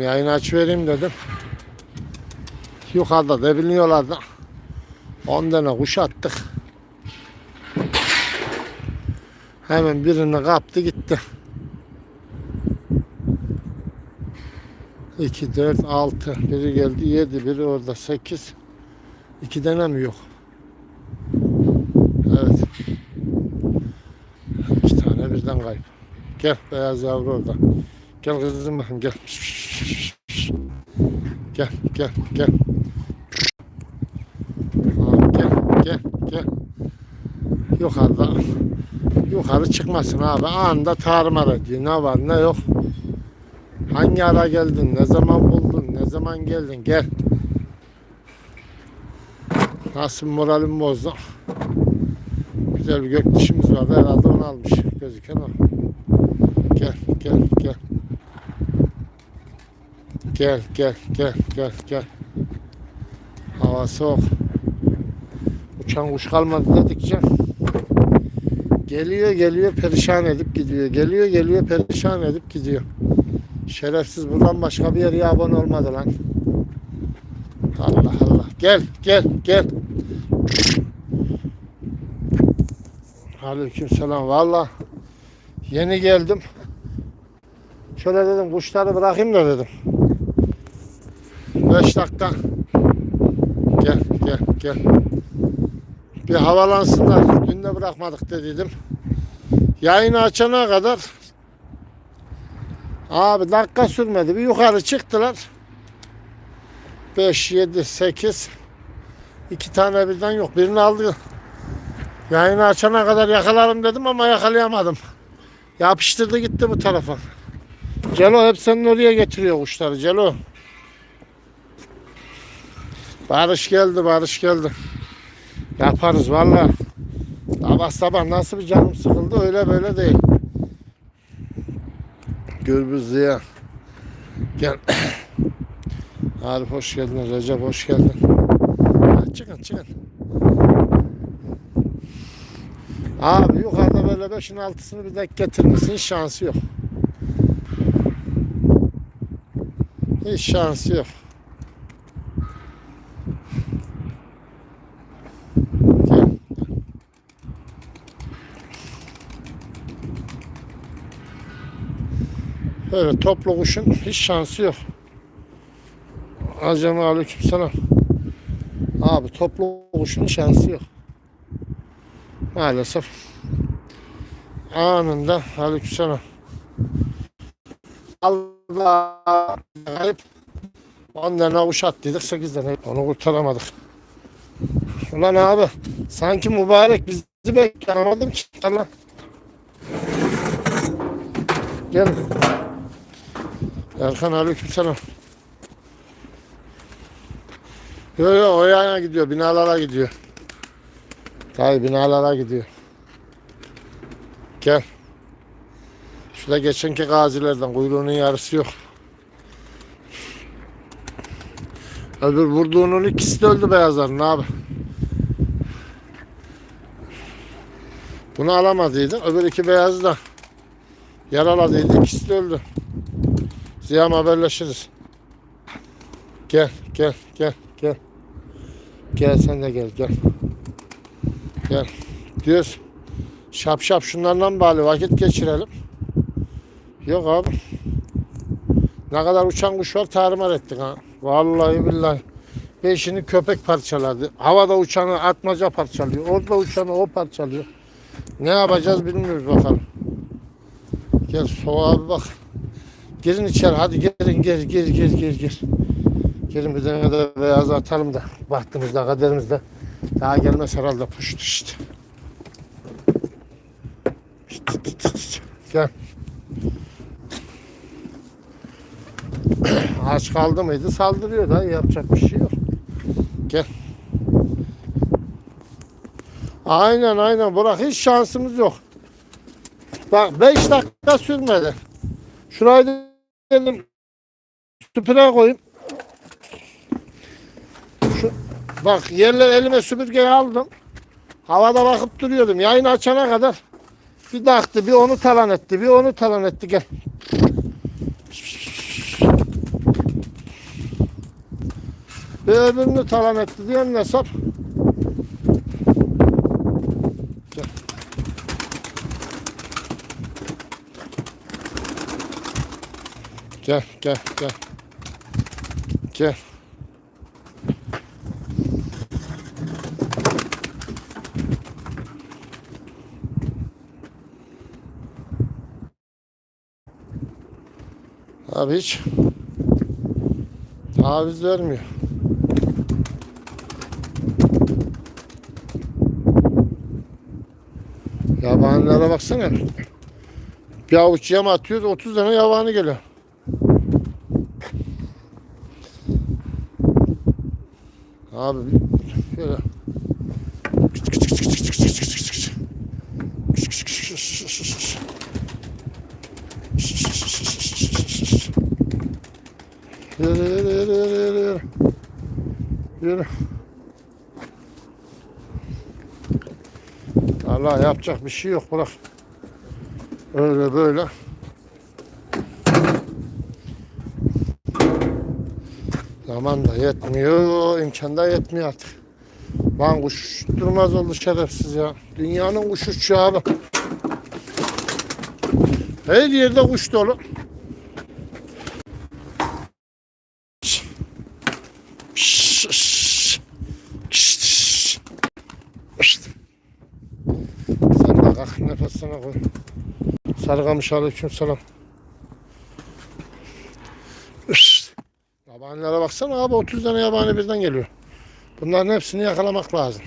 Yayını açıvereyim dedim. Yukarıda da biliniyorlardı. 10 tane kuş attık. Hemen birini kaptı gitti. 2, 4, 6. Biri geldi 7, biri orada 8. 2 tane mi yok? Evet. İki tane birden kayıp. Gel beyaz yavru orada. Gel kızım bakayım gel. Gel gel gel. Gel gel gel. Yukarıda yukarı çıkmasın abi. Anında tarımar ediyor. Ne var ne yok. Hangi ara geldin? Ne zaman buldun? Ne zaman geldin? Gel. Nasıl moralim bozdu. Güzel bir gök dişimiz vardı. Herhalde onu almış. Gözüken o. Gel gel gel. Gel gel gel gel gel. Hava soğuk. Uçan kuş kalmadı dedikçe geliyor geliyor perişan edip gidiyor. Geliyor geliyor perişan edip gidiyor. Şerefsiz buradan başka bir yere abone olmadı lan. Allah Allah. Gel gel gel. Aleyküm selam. Valla yeni geldim. Şöyle dedim kuşları bırakayım da dedim. 5 dakika. Gel gel gel. Bir havalansınlar. Dün de bırakmadık dediydim. Yayını açana kadar abi dakika sürmedi. Bir yukarı çıktılar. 5, 7, 8 iki tane birden yok. Birini aldı. Yayını açana kadar yakalarım dedim ama yakalayamadım. Yapıştırdı gitti bu tarafa. Celo hep senin oraya getiriyor kuşları Celo. Barış geldi, Barış geldi. Yaparız valla. Sabah sabah nasıl bir canım sıkıldı öyle böyle değil. Gürbüz Ziya. Gel. Arif hoş geldin, Recep hoş geldin. Ha, çıkın çıkın. Abi yukarıda böyle beşin altısını bir denk getirmişsin şansı yok. Hiç şansı yok. Gel. Böyle toplu kuşun hiç şansı yok. Acem aleyküm selam. Abi toplu kuşun şansı yok. Maalesef. Anında aleyküm selam. Allah kayıp. 10 tane avuç attıydık 8 tane. Onu kurtaramadık. Ulan abi sanki mübarek bizi beklemedim ki. Tamam. Gel. Erkan aleyküm selam. Yo yo o yana gidiyor binalara gidiyor. Tabii binalara gidiyor. Gel. Şurada geçenki gazilerden kuyruğunun yarısı yok. Öbür vurduğunun ikisi de öldü beyazların abi. Bunu alamadıydı. Öbür iki beyazı da yaraladıydı. İkisi de öldü. Ziyam haberleşiriz. Gel, gel, gel, gel. Gel sen de gel, gel. Gel. Diyoruz. Şap şap şunlardan bari vakit geçirelim. Yok abi. Ne kadar uçan kuş var tarımar ettik ha. Vallahi billahi. Beşini köpek parçaladı. Havada uçanı atmaca parçalıyor. Orada uçanı o parçalıyor. Ne yapacağız bilmiyoruz bakalım. Gel soğuğa bak. Girin içeri hadi girin gir gir gir gir gir. Girin bir tane de beyaz atalım da bahtımızda kaderimizde. Daha gelmez herhalde puşt işte. Gel. Aç kaldı mıydı saldırıyor da yapacak bir şey yok. Gel. Aynen aynen bırak hiç şansımız yok. Bak 5 dakika sürmedi. Şurayı Gelin süpüre koyayım. Şu, bak yerler elime süpürgeyi aldım. Havada bakıp duruyordum. Yayını açana kadar bir daktı, bir onu talan etti, bir onu talan etti. Gel. Bir öbürünü talan etti diye ne sor? Gel gel gel. Gel. Abi hiç taviz vermiyor. Yabanilere baksana. Bir avuç yem atıyoruz 30 tane yabani geliyor. Abi şöyle. Yürü yürü yürü yürü yürü yürü. Allah yapacak bir şey yok bırak. Öyle böyle. Zaman da yetmiyor, imkan da yetmiyor artık. Lan kuş durmaz oldu şerefsiz ya. Dünyanın kuş uçuyor abi. Her yerde kuş dolu. Sen de kalk nefesine koy. Sarıkamış aleyküm selam. Yabanilere baksana abi 30 tane yabani birden geliyor. Bunların hepsini yakalamak lazım.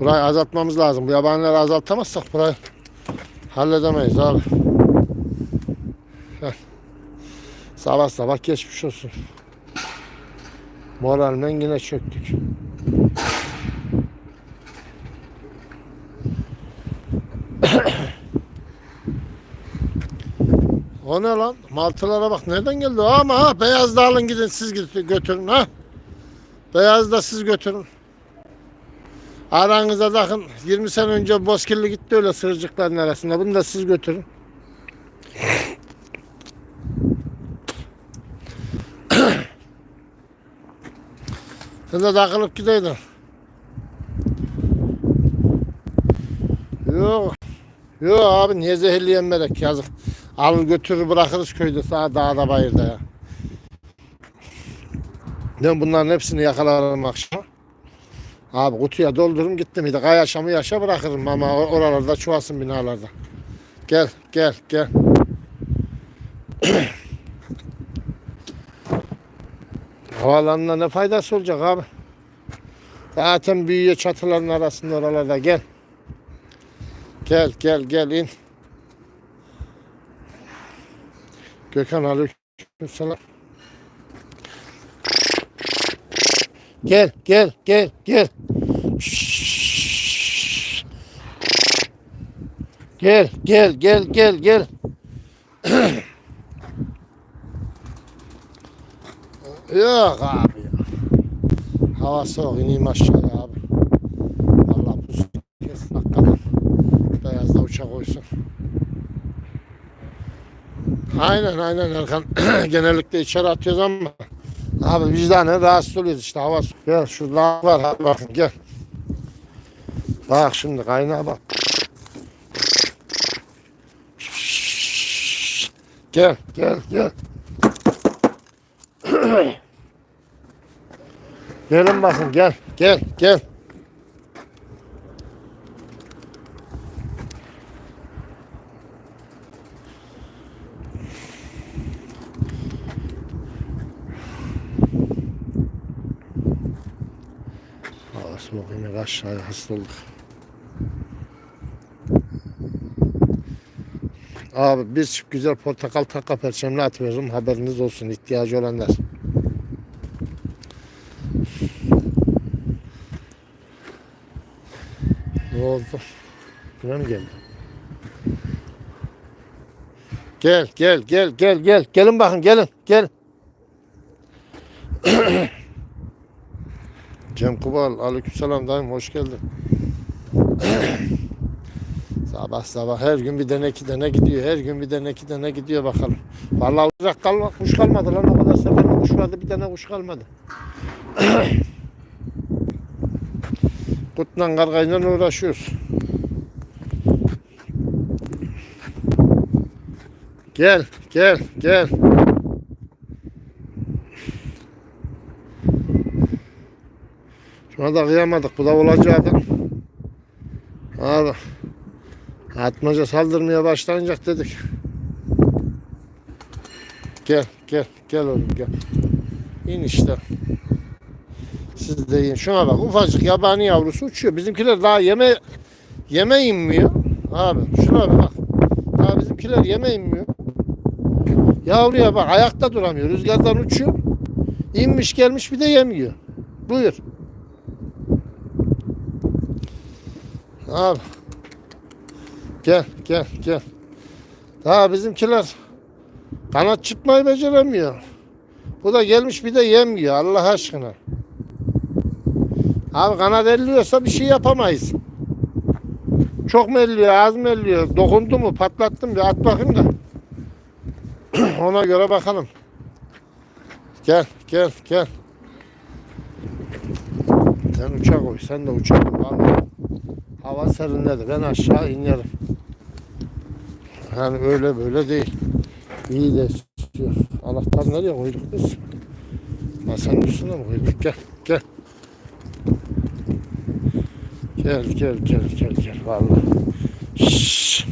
Burayı azaltmamız lazım. Bu yabanileri azaltamazsak burayı halledemeyiz abi. Heh. Sabah sabah geçmiş olsun. Moralmen yine çöktük. O ne lan? Maltılara bak nereden geldi? Ama ha beyaz da alın gidin siz götürün ha. Beyaz da siz götürün. Aranıza takın. 20 sene önce bozkirli gitti öyle sığırcıkların arasında. Bunu da siz götürün. Sen de takılıp gideydin. Yok. Yok abi niye zehirleyen melek yazık. Alır götürür bırakırız köyde sağ dağda bayırda ya. Ben bunların hepsini yakalarım akşam. Abi kutuya doldururum gitti miydi? Kayaşa mı yaşa bırakırım ama or- oralarda çuvasın binalarda. Gel gel gel. Havalarına ne faydası olacak abi? Zaten büyüyor çatıların arasında oralarda gel. Gel gel gel in. Gökhan aleykümselam. Gel gel gel gel. Gel gel gel gel gel. Yok abi. Hava soğuk ineyim aşağıya abi. Allah buz kesin hakikaten. Beyaz da uçak koysun. Aynen aynen Erkan. Genellikle içeri atıyoruz ama abi vicdanen rahatsız oluyoruz işte hava. Gel şurada var hadi bakın gel. Bak şimdi kaynağa bak. Gel gel gel. Gelin bakın gel gel gel. Hava soğuk yine aşağıya hasta olduk. Abi bir çift güzel portakal taka perçemli atıyorum haberiniz olsun ihtiyacı olanlar. Ne oldu? Buna mı geldi? Gel gel gel gel gel. Gelin bakın gelin gel. Cem Kubal aleykümselam dayım hoş geldin. Sabah sabah her gün bir tane iki tane gidiyor. Her gün bir tane iki tane gidiyor bakalım. Vallahi uzak kalma, kuş kalmadı lan o kadar sefer kuş vardı bir tane kuş kalmadı. Kutla kargayla uğraşıyoruz. Gel, gel, gel. Şuna da kıyamadık. Bu da olacaktı. Abi. Atmaca saldırmaya başlanacak dedik. Gel, gel, gel oğlum gel. İn işte. Siz de yiyin. Şuna bak ufacık yabani yavrusu uçuyor. Bizimkiler daha yeme yeme inmiyor. Abi şuna bir bak. Daha bizimkiler yeme inmiyor. Yavruya bak ayakta duramıyor. Rüzgardan uçuyor. İnmiş gelmiş bir de yemiyor. Buyur. Abi. Gel gel gel. Daha bizimkiler kanat çıtmayı beceremiyor. Bu da gelmiş bir de yemiyor Allah aşkına. Abi kanat elliyorsa bir şey yapamayız. Çok mu elliyor, az mı elliyor, dokundu mu, patlattım bir at bakayım da. Ona göre bakalım. Gel, gel, gel. Sen uçak koy, sen de uçak koy. Hava serinledi, ben aşağı inerim. Yani öyle böyle değil. İyi de istiyor. Anahtar nereye koyduk biz? Masanın üstüne mi koyduk? Gel, gel. Gel gel gel gel gel vallahi. Şşş.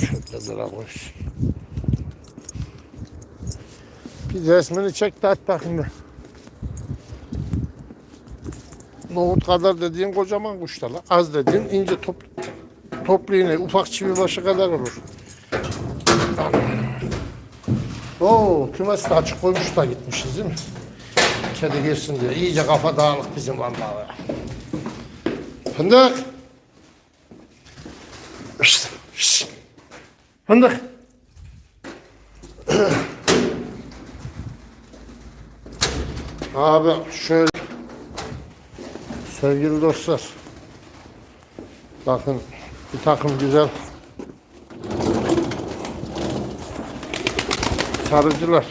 Şöyle zara koy. Bir resmini çek de at bakayım. Nohut kadar dediğin kocaman kuşlar. Az dediğin ince top, toplu iğne ufak çivi başı kadar olur. Oo, kümesi de açık koymuş da gitmişiz değil mi? Kedi girsin diye. İyice kafa dağınık bizim vallahi. Fındık. Şşt, şşt. Fındık. Abi şöyle sevgili dostlar bakın bir takım güzel sarıcılar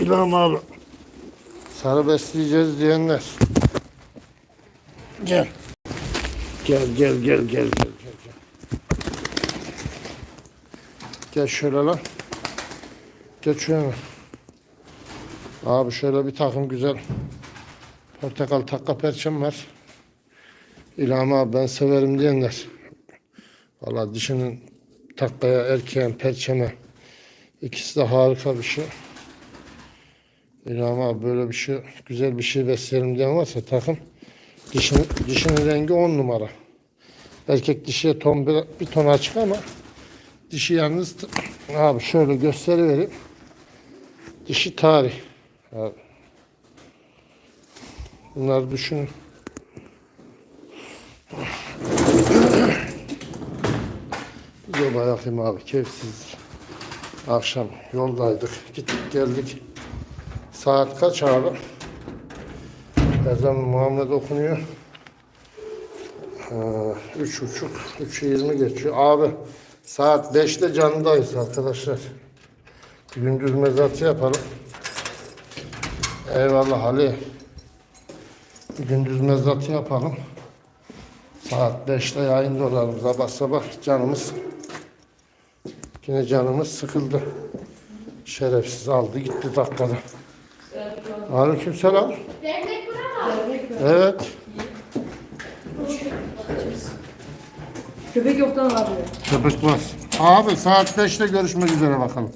İlham abi sarı besleyeceğiz diyenler Gel. Gel gel gel gel gel gel. Gel, gel şöyle lan. Gel şöyle. Abi şöyle bir takım güzel portakal takka perçem var. İlham abi ben severim diyenler. Valla dişinin takkaya erkeğin perçeme ikisi de harika bir şey. İlham abi böyle bir şey güzel bir şey beslerim diyen varsa takım. Dişinin, dişinin rengi on numara. Erkek dişiye ton bir, bir ton açık ama dişi yalnız abi şöyle gösterivereyim. Dişi tarih. Abi. Bunları düşünün. Dur bakayım abi keyifsiz. Akşam yoldaydık. Gittik geldik. Saat kaç abi? Ezan Muhammed okunuyor. Ee, üç buçuk, üç yirmi geçiyor. Abi saat beşte canlıdayız arkadaşlar. Gündüz mezatı yapalım. Eyvallah Ali. Gündüz mezatı yapalım. Saat beşte yayında olalım. Sabah sabah canımız yine canımız sıkıldı. Şerefsiz aldı gitti dakikada. Aleyküm selam. Evet. Köpek yoktan abi. Köpek var. Abi saat 5'te görüşmek üzere bakalım.